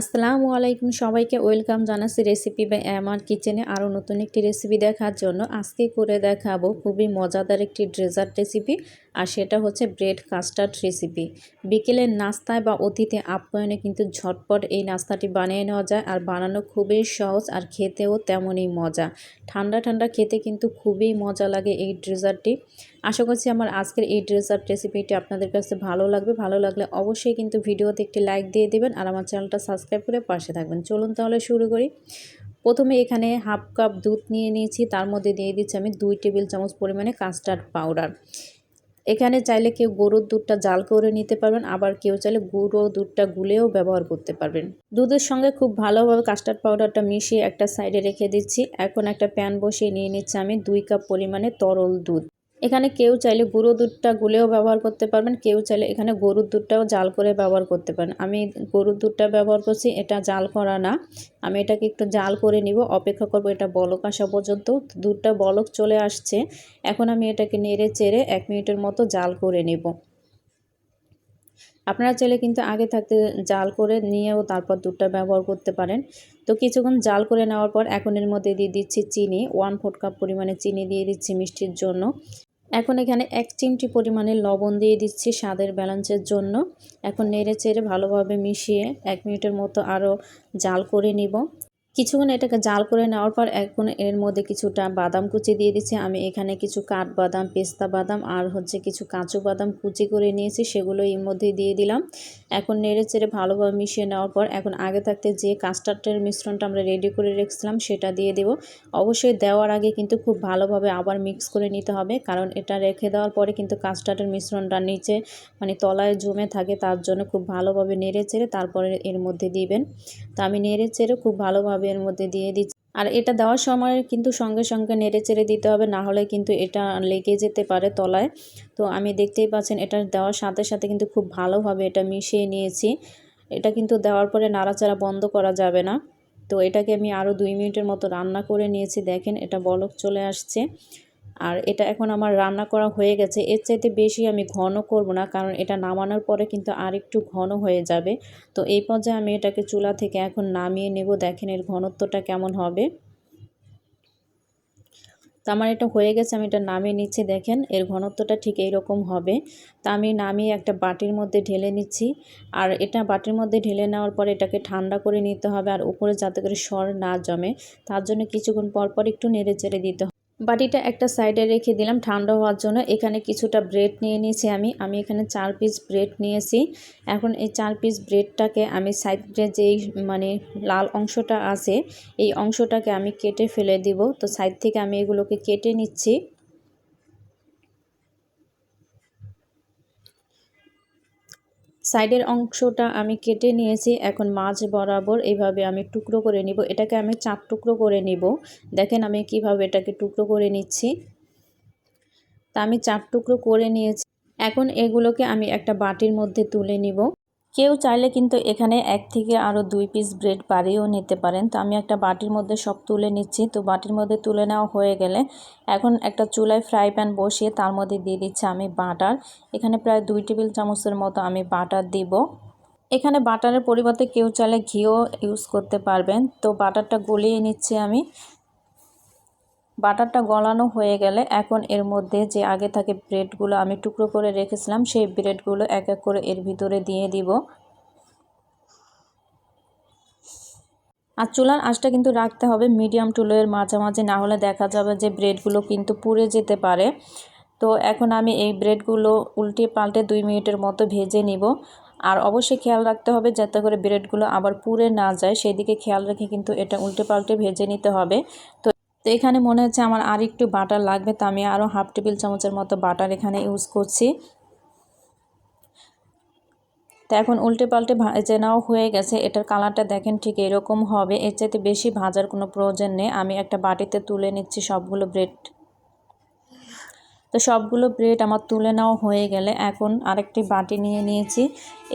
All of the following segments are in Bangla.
আসসালামু আলাইকুম সবাইকে, ওয়েলকাম জানাচ্ছি রেসিপি বা আমার কিচেনে আরও নতুন একটি রেসিপি দেখার জন্য। আজকে করে দেখাবো খুবই মজাদার একটি ড্রেজার্ট রেসিপি। আর সেটা হচ্ছে ব্রেড কাস্টার্ড রেসিপি। বিকেলের নাস্তায় বা অতিথি আপ্যায়নে কিন্তু ঝটপট এই নাস্তাটি বানিয়ে নেওয়া যায় আর বানানো খুবই সহজ আর খেতেও তেমনই মজা। ঠান্ডা ঠান্ডা খেতে কিন্তু খুবই মজা লাগে এই ড্রেজার্টটি আশা করছি আমার আজকের এই ড্রেজার্ট রেসিপিটি আপনাদের কাছে ভালো লাগবে। ভালো লাগলে অবশ্যই কিন্তু ভিডিওতে একটি লাইক দিয়ে দেবেন আর আমার চ্যানেলটা সাবস্ক্রাইব করে পাশে থাকবেন। চলুন তাহলে শুরু করি। প্রথমে এখানে হাফ কাপ দুধ নিয়ে নিয়েছি। তার মধ্যে দিয়ে দিচ্ছি আমি দুই টেবিল চামচ পরিমাণে কাস্টার্ড পাউডার। এখানে চাইলে কেউ গরুর দুধটা জাল করে নিতে পারবেন, আবার কেউ চাইলে গুঁড়ো দুধটা গুলেও ব্যবহার করতে পারবেন। দুধের সঙ্গে খুব ভালোভাবে কাস্টার্ড পাউডারটা মিশিয়ে একটা সাইডে রেখে দিচ্ছি। এখন একটা প্যান বসিয়ে নিয়ে নিচ্ছি আমি দুই কাপ পরিমাণে তরল দুধ। এখানে কেউ চাইলে গুঁড়ো দুধটা গুলেও ব্যবহার করতে পারবেন, কেউ চাইলে এখানে গরুর দুধটাও জাল করে ব্যবহার করতে পারেন। আমি গরুর দুধটা ব্যবহার করছি, এটা জাল করা না। আমি এটাকে একটু জাল করে নিব, অপেক্ষা করব এটা বলক আসা পর্যন্ত। দুধটা বলক চলে আসছে, এখন আমি এটাকে নেড়ে চেড়ে এক মিনিটের মতো জাল করে নেব। আপনারা চাইলে কিন্তু আগে থাকতে জাল করে নিয়েও তারপর দুধটা ব্যবহার করতে পারেন। তো কিছুক্ষণ জাল করে নেওয়ার পর এখন এর মধ্যে দিয়ে দিচ্ছি চিনি ওয়ান ফোর কাপ পরিমাণে চিনি দিয়ে দিচ্ছি মিষ্টির জন্য। এখন এখানে এক চিমটি পরিমাণে লবণ দিয়ে দিচ্ছি স্বাদের ব্যালেন্সের জন্য। এখন নেড়ে চেড়ে ভালোভাবে মিশিয়ে এক মিনিটের মতো আরও জাল করে নিব। কিছুক্ষণ এটাকে জাল করে নেওয়ার পর এখন এর মধ্যে কিছুটা বাদাম কুচি দিয়ে দিচ্ছি। আমি এখানে কিছু কাঠ বাদাম পেস্তা বাদাম আর হচ্ছে কিছু কাঁচু বাদাম কুচি করে নিয়েছি সেগুলো এর মধ্যে দিয়ে দিলাম। এখন নেড়ে চেড়ে ভালোভাবে মিশিয়ে নেওয়ার পর এখন আগে থাকতে যে কাস্টার্ডের মিশ্রণটা আমরা রেডি করে রেখেছিলাম, সেটা দিয়ে দেব। অবশ্যই দেওয়ার আগে কিন্তু খুব ভালোভাবে আবার মিক্স করে নিতে হবে, কারণ এটা রেখে দেওয়ার পরে কিন্তু কাস্টার্ডের মিশ্রণটা নিচে মানে তলায় জমে থাকে, তার জন্য খুব ভালোভাবে নেড়ে চেড়ে তারপরে এর মধ্যে দিবেন। তা আমি নেড়ে চেড়ে খুব ভালোভাবে এর মধ্যে দিয়ে দিচ্ছি। আর এটা দেওয়ার সময় কিন্তু সঙ্গে সঙ্গে নেড়ে চেড়ে দিতে হবে, না হলে কিন্তু এটা লেগে যেতে পারে তলায়। তো আমি দেখতেই পাচ্ছেন এটা দেওয়ার সাথে সাথে কিন্তু খুব ভালোভাবে এটা মিশিয়ে নিয়েছি। এটা কিন্তু দেওয়ার পরে নাড়াচাড়া বন্ধ করা যাবে না। তো এটাকে আমি আরও দুই মিনিটের মতো রান্না করে নিয়েছি। দেখেন এটা বলক চলে আসছে। আর এটা এখন আমার রান্না করা হয়ে গেছে। এর চাইতে বেশি আমি ঘন করব না, কারণ এটা নামানোর পরে কিন্তু আর একটু ঘন হয়ে যাবে। তো এই পর্যায়ে আমি এটাকে চুলা থেকে এখন নামিয়ে নেব। দেখেন এর ঘনত্বটা কেমন হবে। তো আমার এটা হয়ে গেছে, আমি এটা নামিয়ে নিচ্ছি। দেখেন এর ঘনত্বটা ঠিক এইরকম হবে। তা আমি নামিয়ে একটা বাটির মধ্যে ঢেলে নিচ্ছি। আর এটা বাটির মধ্যে ঢেলে নেওয়ার পর এটাকে ঠান্ডা করে নিতে হবে, আর উপরে যাতে করে সর না জমে। তার জন্য কিছুক্ষণ পর পর একটু নেড়ে চেড়ে দিতে হবে বাটিটা একটা সাইডে রেখে দিলাম ঠান্ডা হওয়ার জন্য। এখানে কিছুটা ব্রেড নিয়ে নিয়েছি আমি। আমি এখানে চার পিস ব্রেড নিয়েছি। এখন এই চার পিস ব্রেডটাকে আমি সাইডে যেই মানে লাল অংশটা আছে, এই অংশটাকে আমি কেটে ফেলে দিব। তো সাইড থেকে আমি এগুলোকে কেটে নিচ্ছি। সাইডের অংশটা আমি কেটে নিয়েছি, এখন মাছ বরাবর এভাবে আমি টুকরো করে নিব। এটাকে আমি চার টুকরো করে নিব। দেখেন আমি কীভাবে এটাকে টুকরো করে নিচ্ছি। তা আমি চার টুকরো করে নিয়েছি। এখন এগুলোকে আমি একটা বাটির মধ্যে তুলে নিব। কেউ চাইলে কিন্তু এখানে এক থেকে আরও দুই পিস ব্রেড বাড়িয়েও নিতে পারেন। তো আমি একটা বাটির মধ্যে সব তুলে নিচ্ছি। তো বাটির মধ্যে তুলে নেওয়া হয়ে গেলে এখন একটা চুলায় ফ্রাই প্যান বসিয়ে তার মধ্যে দিয়ে দিচ্ছি আমি বাটার। এখানে প্রায় দুই টেবিল চামচের মতো আমি বাটার দিব। এখানে বাটারের পরিবর্তে কেউ চাইলে ঘিও ইউজ করতে পারবেন। তো বাটারটা গলিয়ে নিচ্ছি আমি। বাটারটা গলানো হয়ে গেলে এখন এর মধ্যে যে আগে থাকে ব্রেডগুলো আমি টুকরো করে রেখেছিলাম, সেই ব্রেডগুলো এক এক করে এর ভিতরে দিয়ে দিব। আর চুলার আঁচটা কিন্তু রাখতে হবে মিডিয়াম টুলের মাঝামাঝি, না হলে দেখা যাবে যে ব্রেডগুলো কিন্তু পুড়ে যেতে পারে। তো এখন আমি এই ব্রেডগুলো উল্টে পাল্টে দুই মিনিটের মতো ভেজে নিব। আর অবশ্যই খেয়াল রাখতে হবে যাতে করে ব্রেডগুলো আবার পুড়ে না যায়, সেদিকে খেয়াল রেখে কিন্তু এটা উল্টে পাল্টে ভেজে নিতে হবে। তো তো এখানে মনে হচ্ছে আমার আর একটু বাটার লাগবে, তো আমি আরও হাফ টেবিল চামচের মতো বাটার এখানে ইউজ করছি। তো এখন উল্টে পাল্টে ভেজে নেওয়া হয়ে গেছে, এটার কালারটা দেখেন ঠিক এরকম হবে, এর চাইতে বেশি ভাজার কোনো প্রয়োজন নেই। আমি একটা বাটিতে তুলে নিচ্ছি সবগুলো ব্রেড তো সবগুলো ব্রেড আমার তুলে নেওয়া হয়ে গেলে এখন আরেকটি বাটি নিয়ে নিয়েছি।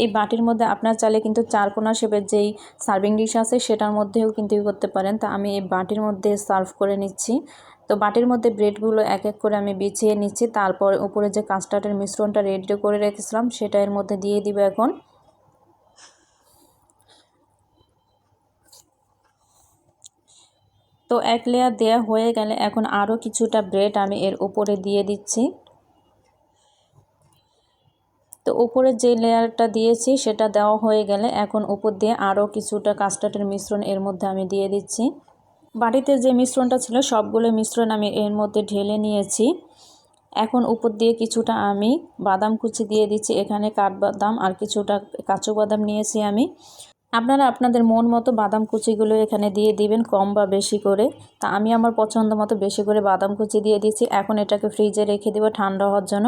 এই বাটির মধ্যে আপনার চাইলে কিন্তু চারকোনা শেপের যেই সার্ভিং ডিশ আছে সেটার মধ্যেও কিন্তু ই করতে পারেন। তা আমি এই বাটির মধ্যে সার্ভ করে নিচ্ছি। তো বাটির মধ্যে ব্রেডগুলো এক এক করে আমি বিছিয়ে নিচ্ছি। তারপর উপরে যে কাস্টার্ডের মিশ্রণটা রেডি করে রেখেছিলাম সেটা এর মধ্যে দিয়ে দিব এখন। তো এক লেয়ার দেওয়া হয়ে গেলে এখন আরও কিছুটা ব্রেড আমি এর উপরে দিয়ে দিচ্ছি। তো উপরে যে লেয়ারটা দিয়েছি সেটা দেওয়া হয়ে গেলে এখন উপর দিয়ে আরও কিছুটা কাস্টার্ডের মিশ্রণ এর মধ্যে আমি দিয়ে দিচ্ছি। বাড়িতে যে মিশ্রণটা ছিল সবগুলো মিশ্রণ আমি এর মধ্যে ঢেলে নিয়েছি। এখন উপর দিয়ে কিছুটা আমি বাদাম কুচি দিয়ে দিচ্ছি। এখানে কাঠবাদাম আর কিছুটা কাঁচু বাদাম নিয়েছি আমি। আপনারা আপনাদের মন মতো বাদাম কুচিগুলো এখানে দিয়ে দিবেন কম বা বেশি করে। তা আমি আমার পছন্দ মতো বেশি করে বাদাম কুচি দিয়ে দিচ্ছি। এখন এটাকে ফ্রিজে রেখে দেবো ঠান্ডা হওয়ার জন্য।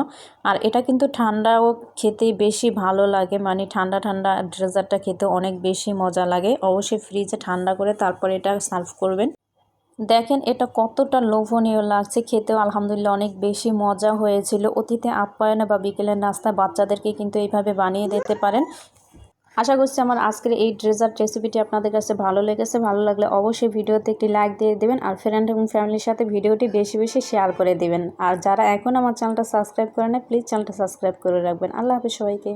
আর এটা কিন্তু ঠান্ডাও খেতে বেশি ভালো লাগে মানে ঠান্ডা ঠান্ডা ড্রেজারটা খেতে অনেক বেশি মজা লাগে। অবশ্যই ফ্রিজে ঠান্ডা করে তারপর এটা সার্ভ করবেন। দেখেন এটা কতটা লোভনীয় লাগছে। খেতেও আলহামদুলিল্লাহ অনেক বেশি মজা হয়েছিল। অতীতে আপ্যায়নে বা বিকেলের নাস্তায় বাচ্চাদেরকে কিন্তু এইভাবে বানিয়ে দিতে পারেন। আশা করছি আমার আজকের এই ড্রেজার্ট রেসিপিটি আপনাদের কাছে ভালো লেগেছে। ভালো লাগলে অবশ্যই ভিডিওতে একটি লাইক দিয়ে দেবেন আর ফ্রেন্ড এবং ফ্যামিলির সাথে ভিডিওটি বেশি বেশি শেয়ার করে দেবেন। আর যারা এখন আমার চ্যানেলটা সাবস্ক্রাইব করে নেয় প্লিজ চ্যানেলটা সাবস্ক্রাইব করে রাখবেন। আল্লাহ হাফিজ সবাইকে।